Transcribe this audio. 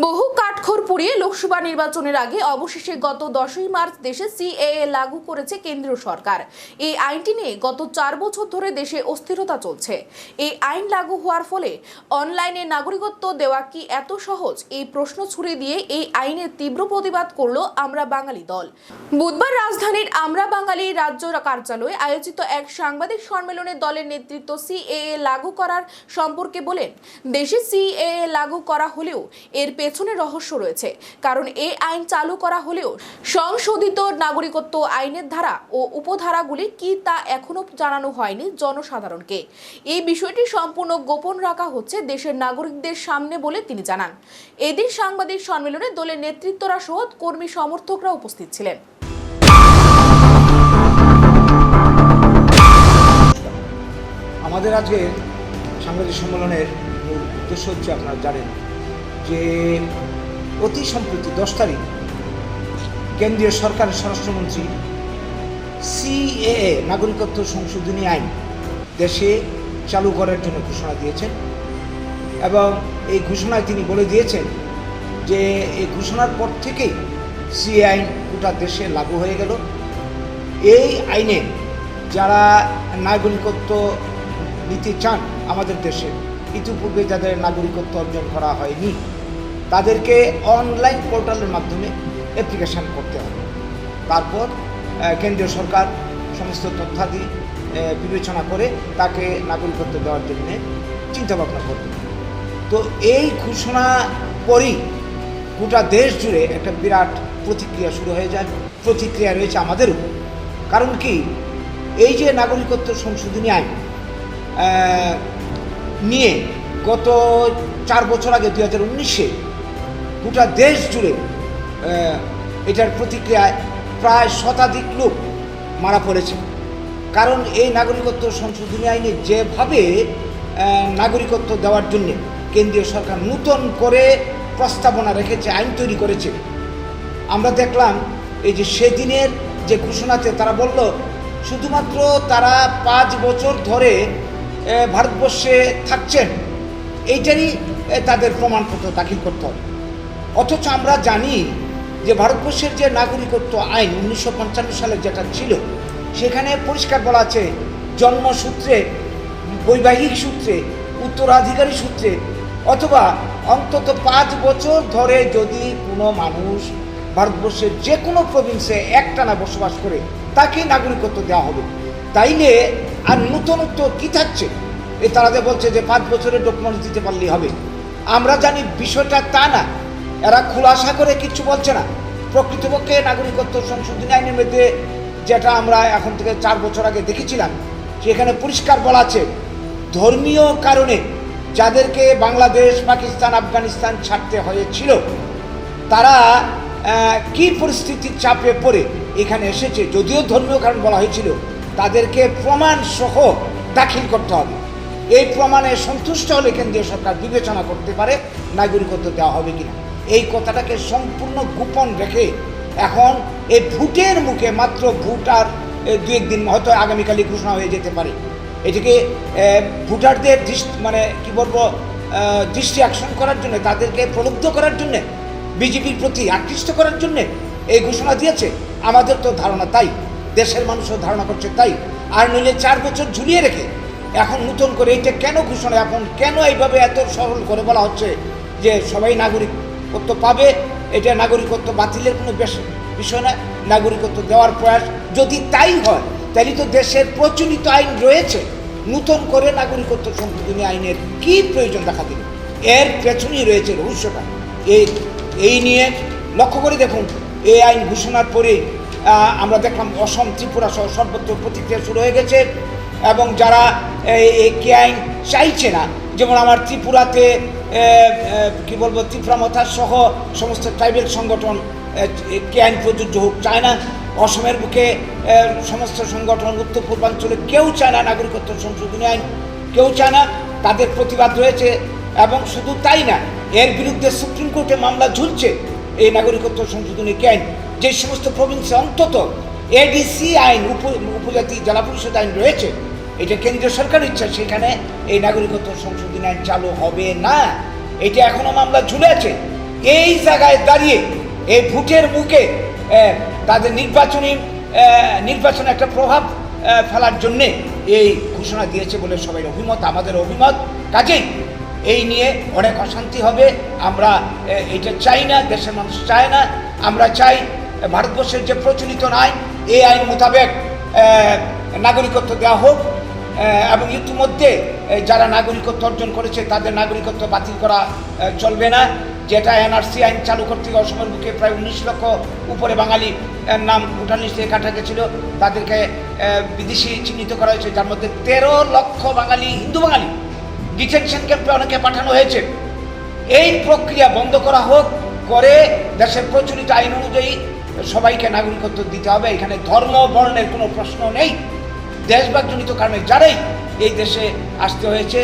বহু পুড়িয়ে লোকসভা নির্বাচনের আগে অবশেষে গত দশই মার্চ দেশে সিএএ লাগু করেছে কেন্দ্রীয় সরকার। এই আইনটি নিয়ে গত চার বছর ধরে দেশে অস্থিরতা চলছে। এই আইন লাগু হওয়ার ফলে অনলাইনে নাগরিকত্ব দেওয়া কি এত সহজ? এই প্রশ্ন ছুড়ে দিয়ে এই আইনের তীব্র প্রতিবাদ করল আমরা বাঙালি দল। বুধবার রাজধানীর আমরা বাঙালি রাজ্য কার্যালয়ে আয়োজিত এক সাংবাদিক সম্মেলনে দলের নেতৃত্ব সিএএ লাগু করার সম্পর্কে বলেন, দেশে সিএএ লাগু করা হলেও এর পেছনে রহস্য রয়েছে। কারণ এই আইন চালু করা হলেও সংশোধিত নাগরিকত্ব আইনের ধারা ও উপধারাগুলি কি তা এখনও জানানো হয়নি জনসাধারণকে। এই বিষয়টি সম্পূর্ণ গোপন রাখা হচ্ছে দেশের নাগরিকদের সামনে বলে তিনি জানান। এদিন সাংবাদিক সম্মেলনে দলের নেতৃত্বরা সহ কর্মী সমর্থকরা উপস্থিত ছিলেন। আমাদের আজকে সাংবাদিক সম্মেলনের উদ্দেশ্য হচ্ছে আপনারা জানেন যে অতি সম্প্রতি দশ তারিখ কেন্দ্রীয় সরকারের স্বরাষ্ট্রমন্ত্রী সিএএ নাগরিকত্ব সংশোধনী আইন, দেশে চালু করার জন্য ঘোষণা দিয়েছেন। এবং এই ঘোষণায় তিনি বলে দিয়েছেন যে, এই ঘোষণার পর থেকেই সিএ আইন গোটা দেশে লাগু হয়ে গেল। এই আইনে যারা নাগরিকত্ব নিতে চান আমাদের দেশে, ইতিপূর্বে যাদের নাগরিকত্ব অর্জন করা হয়নি তাদেরকে অনলাইন পোর্টালের মাধ্যমে অ্যাপ্লিকেশান করতে হবে। তারপর কেন্দ্রীয় সরকার সমস্ত তথ্যাদি বিবেচনা করে তাকে নাগরিকত্ব দেওয়ার জন্য চিন্তাভাবনা করবে। তো এই ঘোষণা পরই গোটা দেশ জুড়ে একটা বিরাট প্রতিক্রিয়া শুরু হয়ে যায়, প্রতিক্রিয়া রয়েছে আমাদেরও কারণ কি? এই যে নাগরিকত্ব সংশোধনী আইন নিয়ে গত চার বছর আগে দু হাজার উনিশে গোটা দেশ জুড়ে এটার প্রতিক্রিয়ায় প্রায় শতাধিক লোক মারা পড়েছে। কারণ এই নাগরিকত্ব সংশোধনী আইনে যেভাবে নাগরিকত্ব দেওয়ার জন্য কেন্দ্রীয় সরকার নূতন করে প্রস্তাবনা রেখেছে, আইন তৈরি করেছে, আমরা দেখলাম এই যে সেদিনের যে ঘোষণাতে তারা বলল, শুধুমাত্র তারা পাঁচ বছর ধরে ভারতবর্ষে থাকছেন, এইটারই তাদের প্রমাণপত্র দাখিল করতে হবে। অথচ আমরা জানি যে ভারতবর্ষের যে নাগরিকত্ব আইন উনিশশো পঞ্চান্ন সালে যেটা ছিল, সেখানে পরিষ্কার বলা আছে জন্মসূত্রে বৈবাহিক সূত্রে, উত্তরাধিকারী সূত্রে, অথবা অন্তত পাঁচ বছর ধরে যদি কোনো মানুষ ভারতবর্ষের যে কোনো প্রভিন্সে একটানা বসবাস করে তাকে নাগরিকত্ব দেওয়া হবে। তাইলে আর নূতনত্ব কী থাকছে? এ তারা যে বলছে যে পাঁচ বছরের ডকুমেন্টস দিতে পারলেই হবে। আমরা জানি বিষয়টা তা না এরা খুলাসা করে কিচ্ছু বলছে না। প্রকৃতপক্ষে নাগরিকত্ব সংশোধনী আইনের মধ্যে যেটা আমরা এখন থেকে চার বছর আগে দেখেছিলাম, সেখানে পরিষ্কার বলা আছে, ধর্মীয় কারণে যাদেরকে বাংলাদেশ, পাকিস্তান, আফগানিস্তান ছাড়তে হয়েছিল, তারা কি পরিস্থিতির চাপে পড়ে এখানে এসেছে, যদিও ধর্মীয় কারণ বলা হয়েছিল, তাদেরকে প্রমাণ সহ দাখিল করতে হবে। এই প্রমাণে সন্তুষ্ট হলে কেন্দ্রীয় সরকার বিবেচনা করতে পারে নাগরিকত্ব দেওয়া হবে কিনা। এই কথাটাকে সম্পূর্ণ গোপন রেখে এখন এই ভোটের মুখে মাত্র ভোট আর দু একদিন হয়তো আগামীকালই ঘোষণা হয়ে যেতে পারে। এটিকে ভোটারদের দৃষ্টি মানে কি বলব দৃষ্টি আকর্ষণ করার জন্য, তাদেরকে প্রলুব্ধ করার জন্য, বিজেপির প্রতি আকৃষ্ট করার জন্য এই ঘোষণা দিয়েছে। আমাদের তো ধারণা তাই, দেশের মানুষও ধারণা করছে তাই। আর নইলে চার বছর ঝুলিয়ে রেখে এখন নতুন করে এটা কেন ঘোষণা, এখন কেন এইভাবে এত সরল করে বলা হচ্ছে যে সবাই নাগরিকত্ব পাবে, এটা নাগরিকত্ব বাতিলের কোনো বিষয় না নাগরিকত্ব দেওয়ার প্রয়াস যদি তাই হয়, তাহলে তো দেশের প্রচলিত আইন রয়েছে। নূতন করে নাগরিকত্ব সংশোধনী আইনের কি প্রয়োজন দেখা দিল? এর পেছনেই রয়েছে রহস্যটা। এই এই নিয়ে লক্ষ্য করে দেখুন, এই আইন ঘোষণার পরে আমরা দেখলাম অসম ত্রিপুরা সহ সর্বত্র প্রতিক্রিয়া শুরু হয়ে গেছে। এবং যারা এই কে আইন চাইছে না, যেমন আমার ত্রিপুরাতে কি বলব ত্রিপুরা মথা সহ সমস্ত ট্রাইবেল সংগঠন কে আইন প্রযোজ্য হোক চায় না অসমের বুকে সমস্ত সংগঠন, উত্তর পূর্বাঞ্চলে কেউ চায় না নাগরিকত্ব সংশোধনী আইন, কেউ চায় না তাদের প্রতিবাদ রয়েছে এবং শুধু তাই না, এর বিরুদ্ধে সুপ্রিম কোর্টে মামলা ঝুলছে এই নাগরিকত্ব সংশোধনী আইন। যে সমস্ত প্রভিন্সে অন্তত এডিসি আইন উপজাতি জেলা পরিষদ আইন রয়েছে এটা কেন্দ্রীয় সরকারের ইচ্ছা, সেখানে এই নাগরিকত্ব সংশোধন আইন চালু হবে না। এটা এখনও মামলা ঝুলে আছে। এই জায়গায় দাঁড়িয়ে এই ভোটের মুখে তাদের নির্বাচনী নির্বাচনে একটা প্রভাব ফেলার জন্যে এই ঘোষণা দিয়েছে বলে সবাই অভিমত, আমাদের অভিমত। কাজেই এই নিয়ে অনেক অশান্তি হবে। আমরা এটা চাই না, দেশের মানুষ চায় না। আমরা চাই ভারতবর্ষের যে প্রচলিত আইন, এই আইন মোতাবেক নাগরিকত্ব দেওয়া হোক। এবং ইতিমধ্যে যারা নাগরিকত্ব অর্জন করেছে, তাদের নাগরিকত্ব বাতিল করা চলবে না। যেটা এনআরসি আইন চালু করতে অসমের বুকে প্রায় উনিশ লক্ষ উপরে বাঙালি নাম ভুটান লিস্টে কাটা গেছিল। তাদেরকে বিদেশি চিহ্নিত করা হয়েছে, যার মধ্যে তেরো লক্ষ বাঙালি, হিন্দু বাঙালি ডিটেনশন ক্যাম্পে অনেকে পাঠানো হয়েছে। এই প্রক্রিয়া বন্ধ করা হোক, করে দেশের প্রচলিত আইন অনুযায়ী সবাইকে নাগরিকত্ব দিতে হবে। এখানে ধর্ম, বর্ণের কোনো প্রশ্ন নেই। দেশভাগজনিত কারণে যারাই এই দেশে আসতে হয়েছে